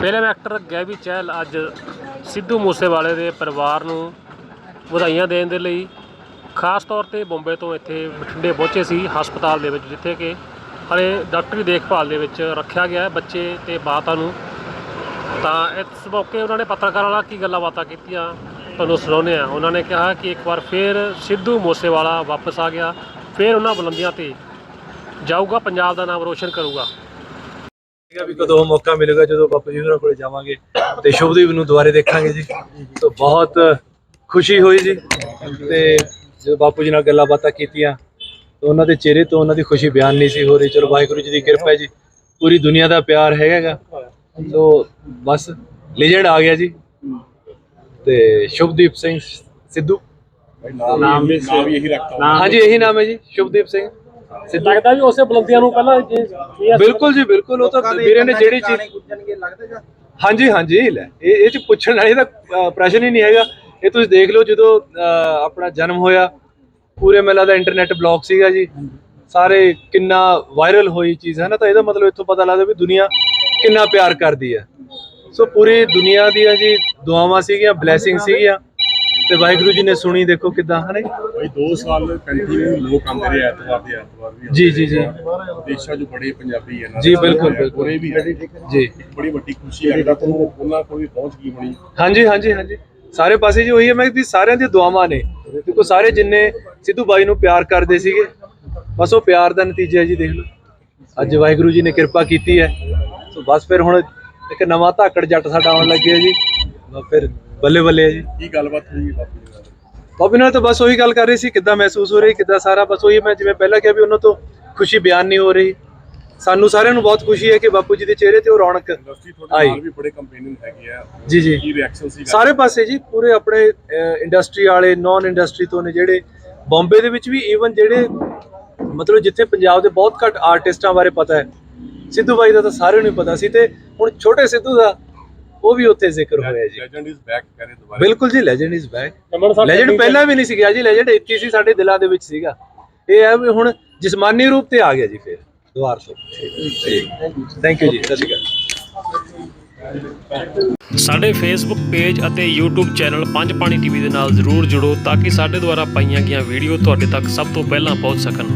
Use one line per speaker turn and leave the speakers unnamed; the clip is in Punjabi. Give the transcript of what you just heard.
ਫਿਲਮ ਐਕਟਰ ਗੈਵੀ ਚਹਿਲ ਅੱਜ ਸਿੱਧੂ ਮੂਸੇਵਾਲੇ ਦੇ ਪਰਿਵਾਰ ਨੂੰ ਵਧਾਈਆਂ ਦੇਣ ਦੇ ਲਈ, ਖਾਸ ਤੌਰ ਤੇ ਬੰਬੇ ਤੋਂ ਇੱਥੇ ਬਠਿੰਡੇ ਪਹੁੰਚੇ ਸੀ ਹਸਪਤਾਲ ਦੇ ਵਿੱਚ, ਜਿੱਥੇ ਕਿ ਹਲੇ ਡਾਕਟਰੀ ਦੇਖਭਾਲ ਦੇ ਵਿੱਚ ਰੱਖਿਆ ਗਿਆ ਹੈ ਬੱਚੇ ਤੇ ਮਾਤਾ ਨੂੰ। ਤਾਂ ਇਸ ਮੌਕੇ ਉਹਨਾਂ ਨੇ ਪੱਤਰਕਾਰਾਂ ਨਾਲ ਕੀ ਗੱਲਾਂ ਬਾਤਾਂ ਕੀਤੀਆਂ, ਤੁਹਾਨੂੰ ਸੁਣਾਉਂਦੇ ਆ ਉਹਨਾਂ ਨੇ ਕਿਹਾ ਕਿ ਇੱਕ ਵਾਰ ਫੇਰ ਸਿੱਧੂ ਮੂਸੇਵਾਲਾ ਵਾਪਸ ਆ ਗਿਆ, ਫੇਰ ਉਹਨਾਂ ਬੁਲੰਦੀਆਂ ਤੇ ਜਾਊਗਾ, ਪੰਜਾਬ ਦਾ ਨਾਮ ਰੋਸ਼ਨ ਕਰੂਗਾ।
ਸੀਗਾ ਵੀ ਕਦੋਂ ਮੌਕਾ ਮਿਲੇਗਾ ਜਦੋਂ ਬਾਪੂ ਜੀ ਹੋਰਾਂ ਕੋਲੇ ਜਾਵਾਂਗੇ ਤੇ ਸ਼ੁਭਦੀਪ ਨੂੰ ਦੁਬਾਰੇ ਦੇਖਾਂਗੇ ਜੀ। ਤਾਂ ਬਹੁਤ ਖੁਸ਼ੀ ਹੋਈ ਜੀ ਤੇ ਜਦੋਂ ਬਾਪੂ ਜੀ ਨਾਲ ਗੱਲਾਂ ਬਾਤਾਂ ਕੀਤੀਆਂ ਤਾਂ ਉਹਨਾਂ ਦੇ ਚਿਹਰੇ ਤੋਂ ਉਹਨਾਂ ਦੀ ਖੁਸ਼ੀ ਬਿਆਨ ਨਹੀਂ ਸੀ ਹੋ ਰਹੀ। ਚਲੋ ਵਾਹਿਗੁਰੂ ਜੀ ਦੀ ਕਿਰਪਾ ਹੈ ਜੀ। ਪੂਰੀ ਦੁਨੀਆ ਦਾ ਪਿਆਰ ਹੈਗਾ ਸੋ ਬਸ ਲੈਜੈਂਡ ਆ ਗਿਆ ਜੀ। ਤੇ ਸ਼ੁਭਦੀਪ ਸਿੰਘ ਸਿੱਧੂ।
ਨਾਮ ਵੀ ਨਾਮ ਵੀ ਇਹੀ ਰੱਖਤਾ।
ਹਾਂਜੀ ਇਹੀ ਨਾਮ ਹੈ ਜੀ ਸ਼ੁਭਦੀਪ ਸਿੰਘ। ਸਿੱਧੂ
ਲੱਗਦਾ ਵੀ ਉਸੇ ਬੁਲੰਦੀਆਂ ਨੂੰ ਪਹਿਲਾਂ ਜੇ
ਬਿਲਕੁਲ ਜੀ ਬਿਲਕੁਲ। ਉਹ ਤਾਂ ਵੀਰੇ ਨੇ ਜਿਹੜੀ ਚੀਜ਼ ਹਾਂਜੀ ਹਾਂਜੀ। ਲੈ ਇਹ ਇਹ ਚ ਪੁੱਛਣ ਵਾਲੀ ਤਾਂ ਪ੍ਰਸ਼ਨ ਹੀ ਨਹੀਂ ਹੈਗਾ। ਇਹ ਤੁਸੀਂ ਦੇਖ ਲਓ ਜਦੋਂ ਅਹ, ਆਪਣਾ ਜਨਮ ਹੋਇਆ ਪੂਰੇ ਮੇਲਾ ਦਾ ਇੰਟਰਨੈਟ ਬਲੌਕ ਸੀਗਾ ਜੀ। ਸਾਰੇ ਕਿੰਨਾ ਵਾਇਰਲ ਹੋਈ ਚੀਜ਼ ਹੈ ਨਾ ਤਾਂ ਇਹਦਾ ਮਤਲਬ ਇੱਥੋਂ ਪਤਾ ਲੱਗਦਾ ਵੀ ਦੁਨੀਆ ਕਿੰਨਾ ਪਿਆਰ ਕਰਦੀ ਹੈ। ਸੋ ਪੂਰੀ ਦੁਨੀਆ ਦੀਆਂ ਜੀ ਦੁਆਵਾਂ ਸੀਗੀਆਂ ਬਲੇਸਿੰਗ ਸੀਗੀਆਂ। ਤੇ ਵਾਹਿਗੁਰੂ ਜੀ ਨੇ ਸੁਣੀ ਦੇਖੋ ਕਿਦਾਂ ਹਨੇ
ਬਈ 2 ਸਾਲ ਕੰਟੀਨਿਊ ਲੋਕ ਆਉਂਦੇ ਰਹੇ ਐਤਵਾਰ ਦੇ ਐਤਵਾਰ ਵੀ
ਜੀ ਜੀ ਜੀ।
ਦੇਸ਼ਾਂ 'ਚ ਬੜੇ ਪੰਜਾਬੀ ਹੈ
ਜੀ, ਬਿਲਕੁਲ, ਬਿਲਕੁਲ।
ਪੂਰੇ ਵੀ ਹੈ।
ਜੀ।
ਬੜੀ ਵੱਡੀ ਖੁਸ਼ੀ ਲੱਗਦਾ ਤੁਹਾਨੂੰ ਉਹਨਾਂ ਕੋਲ ਵੀ ਪਹੁੰਚ ਗਈ ਹੋਣੀ।
ਹਾਂਜੀ ਹਾਂਜੀ ਹਾਂਜੀ। ਸਾਰੇ ਪਾਸੇ ਜੀ ਉਹੀ ਹੈ ਮੈਂ ਕਿ ਸਾਰਿਆਂ ਦੀਆਂ ਦੁਆਵਾਂ ਨੇ। ਦੇਖੋ ਸਾਰੇ ਜਿੰਨੇ ਸਿੱਧੂ ਬਾਈ ਨੂੰ ਪਿਆਰ ਕਰਦੇ ਸੀਗੇ ਬਸ ਉਹ ਪਿਆਰ ਦਾ ਨਤੀਜਾ ਹੈ ਜੀ ਦੇਖ ਲਓ। ਅੱਜ ਵਾਹਿਗੁਰੂ ਜੀ ਨੇ ਕਿਰਪਾ ਕੀਤੀ ਹੈ। ਸੋ ਬਸ ਫਿਰ ਹੁਣ ਇੱਕ ਨਵਾਂ ਧਾਕੜ ਜੱਟ ਸਾਡਾ ਆਉਣ ਲੱਗਿਆ ਜੀ। ਫਿਰ ਬੱਲੇ ਬੱਲੇ ਹੈ ਜੀ।
ਕੀ ਗੱਲਬਾਤ ਹੋਈ ਬਾਪੂ ਜੀ ਨਾਲ?
ਬਾਬੀ ਨਾਲ ਤਾਂ ਬਸ ਉਹੀ ਗੱਲ ਕਰ ਰਹੀ ਸੀ ਕਿੱਦਾਂ ਮਹਿਸੂਸ ਹੋ ਰਹੀ ਕਿੱਦਾਂ ਸਾਰਾ ਬਸ ਉਹੀ ਮੈਂ ਜਿਵੇਂ ਪਹਿਲਾਂ ਕਿਹਾ ਵੀ ਉਹਨਾਂ ਤੋਂ ਖੁਸ਼ੀ ਬਿਆਨ ਨਹੀਂ ਹੋ ਰਹੀ। ਸਾਨੂੰ ਸਾਰਿਆਂ ਨੂੰ ਬਹੁਤ ਖੁਸ਼ੀ ਹੈ ਕਿ ਬਾਪੂ ਜੀ ਦੇ ਚਿਹਰੇ ਤੇ ਉਹ ਰੌਣਕ
ਇੰਡਸਟਰੀ ਤੁਹਾਡੇ
ਆਈ।
ਨਾਲ ਵੀ ਬੜੇ ਕੰਪੇਨਿੰਗ ਹੈਗੇ ਆ।
ਜੀ ਜੀ।
ਕੀ ਰਿਐਕਸ਼ਨ ਸੀ
ਸਾਰੇ ਪਾਸੇ ਜੀ ਪੂਰੇ ਆਪਣੇ ਇੰਡਸਟਰੀ ਵਾਲੇ ਨਾਨ ਇੰਡਸਟਰੀ ਤੋਂ ਨੇ ਜਿਹੜੇ ਬੰਬੇ ਦੇ ਵਿੱਚ ਵੀ ਈਵਨ ਜਿਹੜੇ ਮਤਲਬ ਜਿੱਥੇ ਪੰਜਾਬ ਦੇ ਬਹੁਤ ਘੱਟ ਆਰਟਿਸਟਾਂ ਬਾਰੇ ਪਤਾ ਹੈ। ਸਿੱਧੂ ਬਾਈ ਦਾ ਤਾਂ ਸਾਰਿਆਂ ਨੂੰ ਹੀ ਪਤਾ ਸੀ ਤੇ ਹੁਣ ਛੋਟੇ ਸਿੱਧੂ ਦਾ ਉਹ ਵੀ ਉੱਥੇ ਜ਼ਿਕਰ ਹੋਇਆ ਜੀ।
ਲੈਜੈਂਡ ਇਜ਼ ਬੈਕ ਕਰੇ ਦੁਬਾਰਾ।
ਬਿਲਕੁਲ ਜੀ ਲੈਜੈਂਡ ਇਜ਼ ਬੈਕ ਲੈਜੈਂਡ ਪਹਿਲਾਂ ਵੀ ਨਹੀਂ ਸੀ ਗਿਆ ਜੀ ਲੈਜੈਂਡ ਇੱਥੇ ਸੀ ਸਾਡੇ ਦਿਲਾਂ ਦੇ ਵਿੱਚ ਸੀਗਾ। ਇਹ ਹੈ ਵੀ ਹੁਣ ਜਿਸਮਾਨੀ ਰੂਪ ਤੇ ਆ ਗਿਆ ਜੀ ਫਿਰ ਦੁਆਰ ਤੋਂ। ਥੈਂਕ ਯੂ ਜੀ ਸਤਿ ਸ਼੍ਰੀ ਅਕਾਲ।
ਸਾਡੇ ਫੇਸਬੁੱਕ ਪੇਜ ਅਤੇ YouTube channel Panj Pani TV ਦੇ ਨਾਲ ਜ਼ਰੂਰ ਜੁੜੋ ਤਾਂ ਕਿ ਸਾਡੇ ਦੁਆਰਾ ਪਾਈਆਂ ਗਈਆਂ ਵੀਡੀਓ ਤੁਹਾਡੇ ਤੱਕ ਸਭ ਤੋਂ ਪਹਿਲਾਂ ਪਹੁੰਚ ਸਕਣ।